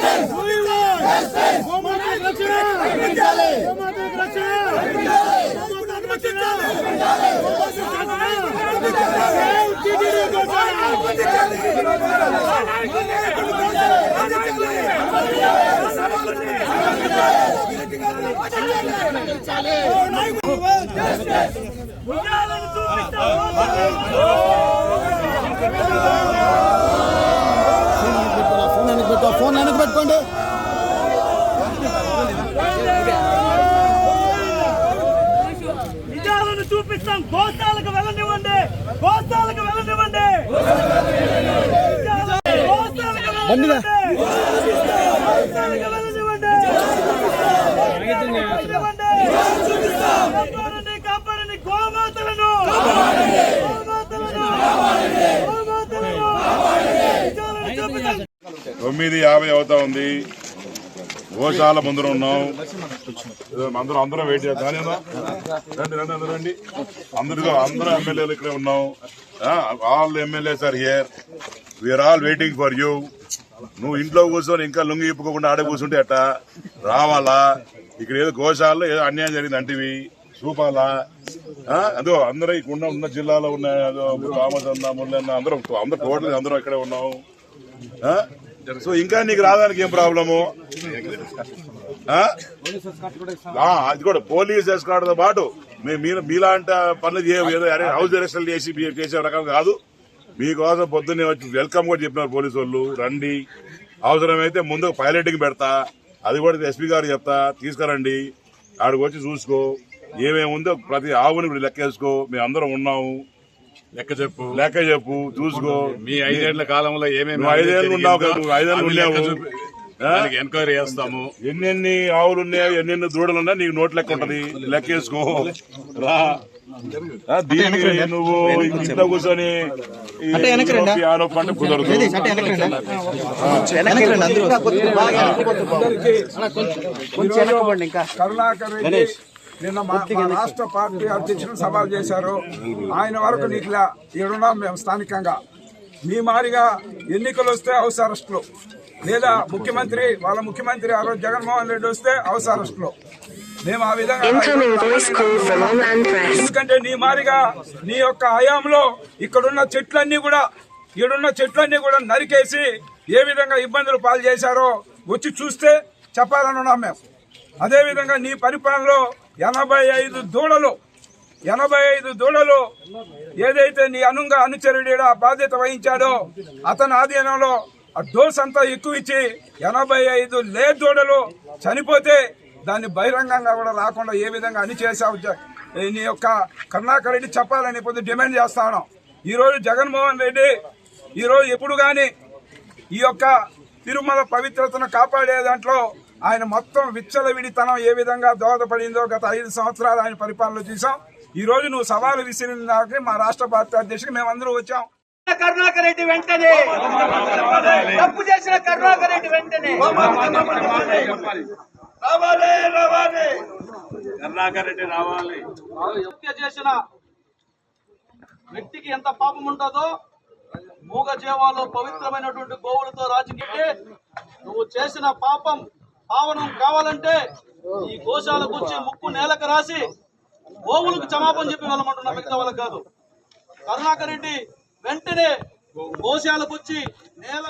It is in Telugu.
ఫోన్ పెట్టుకోండి నిజాలను చూపిస్తాం. గోస్తాలకు వెళ్ళనివ్వండి. గోస్తాలకు వెళ్ళనివ్వండి. కాపాడండి, గోమాతలను గోమాతలను నిజాలను చూపిస్తాం తొమ్మిది యాభై అవుతా ఉంది. గోశాల ముందర ఉన్నాం. అందరూ అందరం వెయిట్ చేస్తాం రండి రండి అందరూ రండి. అందరితో అందరూ ఎమ్మెల్యేలు ఇక్కడే ఉన్నాం. All MLAs are here we're all waiting for you నువ్వు ఇంట్లో కూర్చొని ఇంకా లొంగి ఇప్పుకోకుండా ఆడే కూర్చుంటే అట్ట రావాలా? ఇక్కడ ఏదో గోశాలలో ఏదో అన్యాయం జరిగింది అంటివి. చూపాలా? అదో అందరూ ఇక్కడ ఉన్న ఉన్న జిల్లాలో ఉన్న రామచంద్ర మురళన్న అందరూ అందరూ టోటల్ అందరూ ఇక్కడే ఉన్నాం. సో ఇంకా నీకు రావడానికి ఏం ప్రాబ్లము? అది కూడా పోలీస్ ఎస్కార్డ్తో పాటు మీ- మీరు మీలాంటి పనులు చేయలేదు అరే హౌస్ అరెస్టులు చేసి చేసే రకం కాదు. మీకోసం పొద్దున్నే వచ్చి వెల్కమ్ కూడా చెప్పినారు పోలీసు వాళ్ళు. రండి. అవసరమైతే ముందు పైలటింగ్ పెడతా. అది కూడా ఎస్పీ గారు చెప్తా. తీసుకురండి. ఆడికి వచ్చి చూసుకో. ఏమేమి ఉందో ప్రతి ఆవుని ఇప్పుడు లెక్కేసుకో. మేము అందరం ఉన్నాము. లెక్క చెప్పు లెక్క చెప్పు చూసుకో మీ ఐదేళ్ళ కాలంలో ఏమేమి నువ్వు ఐదేళ్ళు ఉన్నావు ఐదేళ్ళు లెక్క ఉన్నావు. ఎంక్వైరీ చేస్తాము ఎన్నెన్ని ఆవులు ఉన్నాయో ఎన్నెన్ని దూడలు ఉన్నాయో నీకు నోట్ లెక్క ఉంటది లెక్కేసుకో రా ఆ, దీనికి నువ్వు ఇంట్లో కూర్చొని పంట కుదరదు కరుణాకర్ నిన్న మా రాష్ట్ర పార్టీ అధ్యక్షులు సవాల్ చేశారు. ఆయన వరకు నీకు ఈడున్నాం మేము స్థానికంగా. మీ మారిగా ఎన్నికలు వస్తే హౌస్ అరెస్టులు. లేదా ముఖ్యమంత్రి వాళ్ళ ముఖ్యమంత్రి ఆ రోజు జగన్మోహన్ రెడ్డి వస్తే హౌస్ అరెస్టులు. మేము ఆ విధంగా. ఎందుకంటే నీ మారిగా నీ యొక్క హయాంలో ఇక్కడున్న చెట్లన్నీ కూడా ఈడున్న చెట్లన్నీ కూడా నరికేసి ఏ విధంగా ఇబ్బందులు పాలు చేశారో వచ్చి చూస్తే చెప్పాలని ఉన్నాం మేము. అదేవిధంగా నీ పరిపాలనలో ఎనభై ఐదు దూడలు ఎనభై ఐదు దూడలు ఏదైతే నీ అనుంగా అనుచరుడి బాధ్యత వహించాడో అతని ఆధీనంలో ఆ డోస్ అంతా ఎక్కువ ఇచ్చి ఎనభై ఐదు లే దూడలు చనిపోతే దాన్ని బహిరంగంగా కూడా రాకుండా ఏ విధంగా అని చేశావు నీ యొక్క కరుణాకర్ రెడ్డి చెప్పాలని పొద్దు డిమాండ్ చేస్తా ఉన్నాం. జగన్మోహన్ రెడ్డి ఈరోజు ఎప్పుడు కానీ ఈ యొక్క తిరుమల పవిత్రతను కాపాడే దాంట్లో ఆయన మొత్తం విచ్చలవిడితనం ఏ విధంగా దోహదపడిందో గత ఐదు సంవత్సరాలు ఆయన పరిపాలన చూసాం. ఈ రోజు నువ్వు సవాలు విసిరిన దానికి మా రాష్ట్ర పార్టీ అధ్యక్షుడు మేమందరూ వచ్చాం. కరుణాకర్ రెడ్డి వెంటనే. తప్పు చేసిన కరుణాకర్ రెడ్డి వెంటనే. రావాలి రావాలి. కరుణాకర్ రెడ్డి రావాలి. హత్య చేసిన వ్యక్తికి ఎంత పాపం ఉంటుందో మూగ జీవాలు పవిత్రమైనటువంటి గోవులతో రాజకీయ నువ్వు చేసిన పాపం పావనం కావాలంటే ఈ గోశాలకు వచ్చి ముక్కు నేలకు రాసి గోవులకు క్షమాపణ చెప్పి వెళ్ళమంటున్నా మిగతా వాళ్ళకి కాదు. కరుణాకర్ రెడ్డి వెంటనే గోశాల వచ్చి నేల